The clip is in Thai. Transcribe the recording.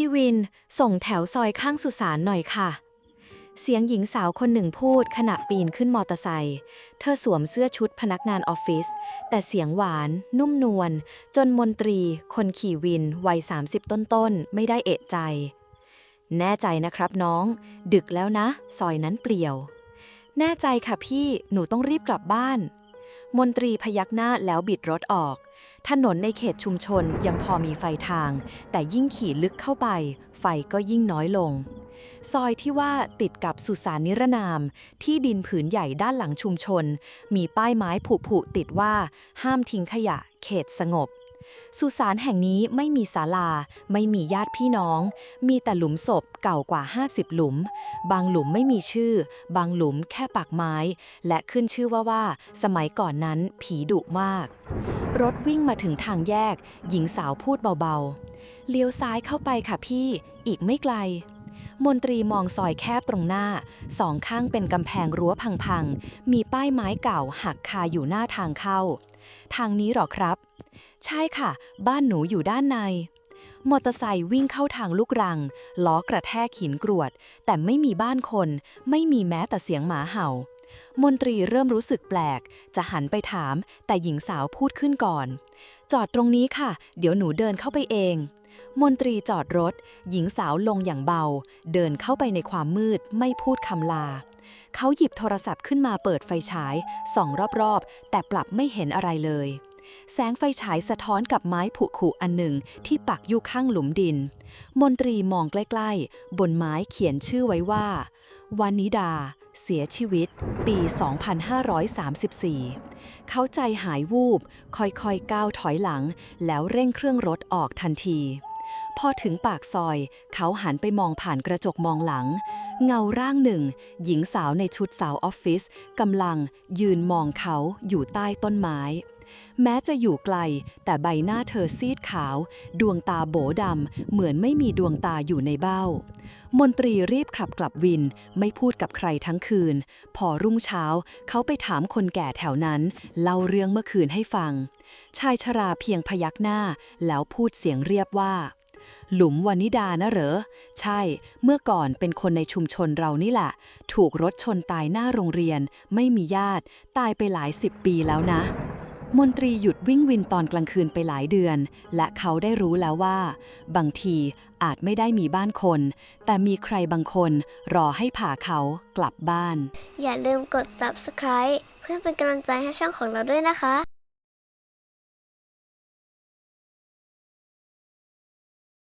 พี่วิน ส่งแถวซอยข้างสุสานหน่อยค่ะ เสียงหญิงสาวคนหนึ่งพูดขณะปีนขึ้นมอเตอร์ไซค์ เธอสวมเสื้อชุดพนักงานออฟฟิศ แต่เสียงหวาน นุ่มนวล จนมนตรี คนขี่วิน วัย 30 ต้นๆ ไม่ได้เอะใจ แน่ใจนะครับน้อง ดึกแล้วนะ ซอยนั้นเปลี่ยว แน่ใจค่ะพี่ หนูต้องรีบกลับบ้าน มนตรีพยักหน้าแล้วบิดรถออก ถนนในเขตชุมชนยังพอมีไฟทาง แต่ยิ่งขี่ลึกเข้าไป ไฟก็ยิ่งน้อยลง ซอยที่ว่าติดกับสุสานนิรนาม ที่ดินผืนใหญ่ด้านหลังชุมชน มีป้ายไม้ผุผุติดว่า ห้ามทิ้งขยะ เขตสงบ สุสานแห่งนี้ไม่มีศาลา ไม่มีญาติพี่น้อง มีแต่หลุมศพเก่ากว่า 50 หลุม บางหลุมไม่มีชื่อ บางหลุมแค่ปากไม้ และขึ้นชื่อว่าว่า สมัยก่อนนั้นผีดุมาก รถวิ่งมาถึงทางแยก หญิงสาวพูดเบาๆ เลี้ยวซ้ายเข้าไปค่ะพี่ อีกไม่ไกลมนตรีมองซอยแคบตรงหน้า สองข้างเป็นกำแพงรั้วพังๆ มีป้ายไม้เก่าหักคาอยู่หน้าทางเข้า ทางนี้หรอครับ ใช่ค่ะ บ้านหนูอยู่ด้านใน มอเตอร์ไซค์วิ่งเข้าทางลูกรัง ล้อกระแทกหินกรวด แต่ไม่มีบ้านคน ไม่มีแม้แต่เสียงหมาเห่า มนตรีเริ่มรู้สึกแปลก จะหันไปถาม แต่หญิงสาวพูดขึ้นก่อน จอดตรงนี้ค่ะ เดี๋ยวหนูเดินเข้าไปเอง มนตรีจอดรถ หญิงสาวลงอย่างเบา เดินเข้าไปในความมืด ไม่พูดคำลาเขาหยิบโทรศัพท์ขึ้นมาเปิดไฟฉายส่องรอบๆ แต่กลับไม่เห็นอะไรเลย แสงไฟฉายสะท้อนกับไม้ผุขรุอันหนึ่งที่ปักอยู่ข้างหลุมดิน มนตรีมองใกล้ๆ บนไม้เขียนชื่อไว้ว่า วานิดา เสียชีวิต ปี 2534 เขาใจหายวูบ ค่อยๆ ก้าวถอยหลัง แล้วเร่งเครื่องรถออกทันที พอถึงปากซอย เขาหันไปมองผ่านกระจกมองหลัง เงาร่างหนึ่ง หญิงสาวในชุดสาวออฟฟิศกำลังยืนมองเขาอยู่ใต้ต้นไม้ แม้จะอยู่ไกล แต่ใบหน้าเธอซีดขาว ดวงตาโบดำ เหมือนไม่มีดวงตาอยู่ในเบ้า มนตรีรีบขับกลับวิน ไม่พูดกับใครทั้งคืน พอรุ่งเช้า เขาไปถามคนแก่แถวนั้น เล่าเรื่องเมื่อคืนให้ฟัง ชายชราเพียงพยักหน้า แล้วพูดเสียงเรียบว่า หลุมวานิดานะเหรอ ใช่ เมื่อก่อนเป็นคนในชุมชนเรานี่แหละ ถูกรถชนตายหน้าโรงเรียน ไม่มีญาติ ตายไปหลายสิบปีแล้วนะ มนตรีหยุดวิ่งวินตอนกลางคืนไปหลายเดือน และเขาได้รู้แล้วว่า บางทีอาจไม่ได้มีบ้านคน แต่มีใครบางคนรอให้ผ่าเขากลับบ้าน อย่าลืมกด subscribe เพื่อเป็นกำลังใจให้ช่องของเราด้วยนะคะ